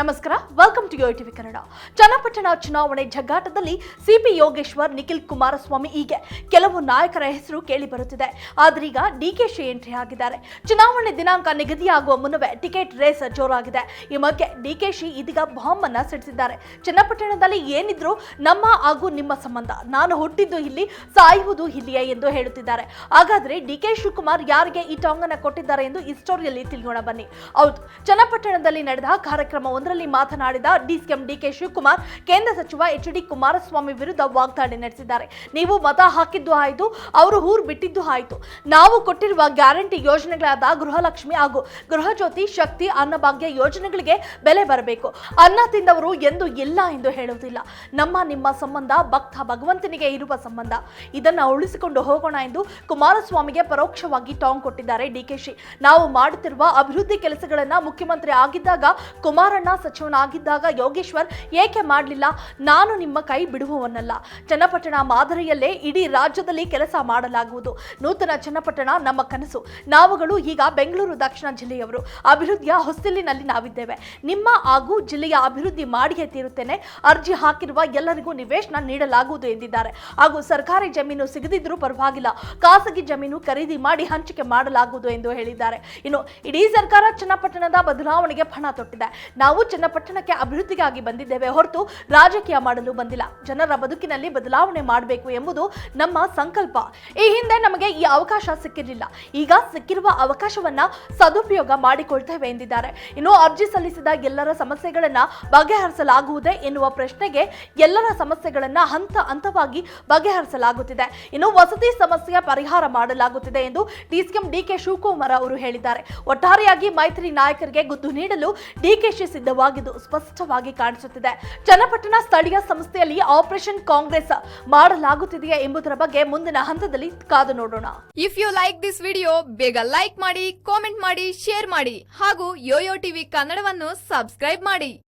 ನಮಸ್ಕಾರ welcome to Yo TV Kannada Channapatna ಚುನಾವಣೆ ಜಗ್ಗಾಟದಲ್ಲಿ ಸಿಪಿ ಯೋಗೇಶ್ವರ್, ನಿಖಿಲ್ ಕುಮಾರಸ್ವಾಮಿ ಹೀಗೆ ಕೆಲವು ನಾಯಕರ ಹೆಸರು ಕೇಳಿ ಬರುತ್ತಿದೆ. ಆದ್ರೀಗ ಡಿಕೆಶಿ ಎಂಟ್ರಿ ಆಗಿದ್ದಾರೆ. ಚುನಾವಣೆ ದಿನಾಂಕ ನಿಗದಿಯಾಗುವ ಮುನ್ನವೇ ಟಿಕೆಟ್ ರೇಸ್ ಜೋರಾಗಿದೆ. ಈ ಮಧ್ಯೆ ಡಿಕೆಶಿ ಇದೀಗ ಬಾಂಬ್ ಅನ್ನ ಸಿಡಿಸಿದ್ದಾರೆ. ಚನ್ನಪಟ್ಟಣದಲ್ಲಿ ಏನಿದ್ರು ನಮ್ಮ ಹಾಗೂ ನಿಮ್ಮ ಸಂಬಂಧ. ನಾನು ಹುಟ್ಟಿದ್ದು ಇಲ್ಲಿ, ಸಾಯುವುದು ಇಲ್ಲಿಯೇ ಎಂದು ಹೇಳುತ್ತಿದ್ದಾರೆ. ಹಾಗಾದ್ರೆ ಡಿಕೆ ಶಿವಕುಮಾರ್ ಯಾರಿಗೆ ಈ ಟಾಂಗ್ ಅನ್ನ ಕೊಟ್ಟಿದ್ದಾರೆ ಎಂದು ಈ ಸ್ಟೋರಿಯಲ್ಲಿ ತಿಳಿಯೋಣ ಬನ್ನಿ. ಹೌದು, ಚನ್ನಪಟ್ಟಣದಲ್ಲಿ ನಡೆದ ಕಾರ್ಯಕ್ರಮವೊಂದರಲ್ಲಿ ಮಾತನಾಡಿದ ಡಿಸಿಎಂ ಡಿಕೆ ಶಿವಕುಮಾರ್, ಕೇಂದ್ರ ಸಚಿವ ಎಚ್ ಡಿ ಕುಮಾರಸ್ವಾಮಿ ವಿರುದ್ಧ ವಾಗ್ದಾಳಿ ನಡೆಸಿದ್ದಾರೆ. ನೀವು ಮತ ಹಾಕಿದ್ದು ಆಯಿತು, ಅವರು ಊರು ಬಿಟ್ಟಿದ್ದು ಆಯಿತು. ನಾವು ಕೊಟ್ಟಿರುವ ಗ್ಯಾರಂಟಿ ಯೋಜನೆಗಳಾದ ಗೃಹಲಕ್ಷ್ಮಿ ಹಾಗೂ ಗೃಹಜ್ಯೋತಿ ಶಕ್ತಿ ಅನ್ನಭಾಗ್ಯ ಯೋಜನೆಗಳಿಗೆ ಬೆಲೆ ಬರಬೇಕು. ಅನ್ನ ತಿಂದವರು ಎಂದು ಇಲ್ಲ ಎಂದು ಹೇಳುವುದಿಲ್ಲ. ನಮ್ಮ ನಿಮ್ಮ ಸಂಬಂಧ, ಭಕ್ತ ಭಗವಂತನಿಗೆ ಇರುವ ಸಂಬಂಧ. ಇದನ್ನ ಉಳಿಸಿಕೊಂಡು ಹೋಗೋಣ ಎಂದು ಕುಮಾರಸ್ವಾಮಿಗೆ ಪರೋಕ್ಷವಾಗಿ ಟಾಂಗ್ ಕೊಟ್ಟಿದ್ದಾರೆ ಡಿಕೆಶಿ ನಾವು ಮಾಡುತ್ತಿರುವ ಅಭಿವೃದ್ಧಿ ಕೆಲಸಗಳನ್ನ ಮುಖ್ಯಮಂತ್ರಿ ಆಗಿದ್ದಾಗ ಕುಮಾರಣ್ಣ ಸಚಿವನಾಗಿದ್ದಾಗ ಯೋಗೇಶ್ವರ್ ಏಕೆ ಮಾಡಲಿಲ್ಲ? ನಾನು ನಿಮ್ಮ ಕೈ ಬಿಡುವವನಲ್ಲ. ಚನ್ನಪಟ್ಟಣ ಮಾದರಿಯಲ್ಲೇ ಇಡೀ ರಾಜ್ಯದಲ್ಲಿ ಕೆಲಸ ಮಾಡಲಾಗುವುದು. ನೂತನ ಚನ್ನಪಟ್ಟಣ ನಮ್ಮ ಕನಸು. ನಾವುಗಳು ಈಗ ಬೆಂಗಳೂರು ದಕ್ಷಿಣ ಜಿಲ್ಲೆಯವರು. ಅಭಿವೃದ್ಧಿಯ ಹೊಸ್ತಿಲಿನಲ್ಲಿ ನಾವಿದ್ದೇವೆ. ನಿಮ್ಮ ಹಾಗೂ ಜಿಲ್ಲೆಯ ಅಭಿವೃದ್ಧಿ ಮಾಡಿಯೇ ತೀರುತ್ತೇನೆ. ಅರ್ಜಿ ಹಾಕಿರುವ ಎಲ್ಲರಿಗೂ ನಿವೇಶನ ನೀಡಲಾಗುವುದು ಎಂದಿದ್ದಾರೆ. ಹಾಗೂ ಸರ್ಕಾರಿ ಜಮೀನು ಸಿಗದಿದ್ದರೂ ಪರವಾಗಿಲ್ಲ. ಖಾಸಗಿ ಜಮೀನು ಖರೀದಿ ಮಾಡಿ ಹಂಚಿಕೆ ಮಾಡಲಾಗುವುದು ಎಂದು ಹೇಳಿದ್ದಾರೆ. ಇನ್ನು ಇಡೀ ಸರ್ಕಾರ ಚನ್ನಪಟ್ಟಣದ ಬದಲಾವಣೆಗೆ ಪಣ ತೊಟ್ಟಿದೆ. ನಾವು ಚನ್ನಪಟ್ಟಣಕ್ಕೆ ಅಭಿವೃದ್ಧಿಗಾಗಿ ಬಂದಿದ್ದೇವೆ ಹೊರತು ರಾಜಕೀಯ ಮಾಡಲು ಬಂದಿಲ್ಲ. ಜನರ ಬದುಕಿನಲ್ಲಿ ಬದಲಾವಣೆ ಮಾಡಬೇಕು ಎಂಬುದು ನಮ್ಮ ಸಂಕಲ್ಪ. ಈ ಹಿಂದೆ ನಮಗೆ ಈ ಅವಕಾಶ ಸಿಕ್ಕಿರಲಿಲ್ಲ. ಈಗ ಸಿಕ್ಕಿರುವ ಅವಕಾಶವನ್ನ ಸದುಪಯೋಗ ಮಾಡಿಕೊಳ್ತೇವೆ ಎಂದಿದ್ದಾರೆ. ಇನ್ನು ಅರ್ಜಿ ಸಲ್ಲಿಸಿದ ಎಲ್ಲರ ಸಮಸ್ಯೆಗಳನ್ನ ಬಗೆಹರಿಸಲಾಗುವುದೇ ಎನ್ನುವ ಪ್ರಶ್ನೆಗೆ ಎಲ್ಲರ ಸಮಸ್ಯೆಗಳನ್ನ ಹಂತ ಹಂತವಾಗಿ ಬಗೆಹರಿಸಲಾಗುತ್ತಿದೆ. ಇನ್ನು ವಸತಿ ಸಮಸ್ಯೆಯ ಪರಿಹಾರ ಮಾಡಲಾಗುತ್ತಿದೆ ಎಂದು ಡಿಸಿಎಂ ಡಿಕೆ ಶಿವಕುಮಾರ್ ಅವರು ಹೇಳಿದ್ದಾರೆ. ಒಟ್ಟಾರೆಯಾಗಿ ಮೈತ್ರಿ ನಾಯಕರಿಗೆ ಗುದ್ದು ನೀಡಲು ಡಿಕೆಶಿ ಸಿದ್ಧವಾಗಿದ್ದು ಸ್ಪಷ್ಟವಾಗಿ ಕಾಣಿಸುತ್ತಿದೆ. ಚನ್ನಪಟ್ಟಣ ಸ್ಥಳೀಯ ಸಂಸ್ಥೆಯಲ್ಲಿ ಆಪರೇಷನ್ ಕಾಂಗ್ರೆಸ್ ಮಾಡಲಾಗುತ್ತಿದೆಯೇ ಎಂಬುದರ ಬಗ್ಗೆ ಮುಂದಿನ ಹಂತದಲ್ಲಿ ಕಾದು ನೋಡೋಣ. If you like this video ಬೇಗ ಲೈಕ್ ಮಾಡಿ ಕಾಮೆಂಟ್ ಮಾಡಿ ಶೇರ್ ಮಾಡಿ ಹಾಗೂ ಯೋಯೋ ಟಿವಿ ಕನ್ನಡವನ್ನು ಸಬ್ಸ್ಕ್ರೈಬ್ ಮಾಡಿ.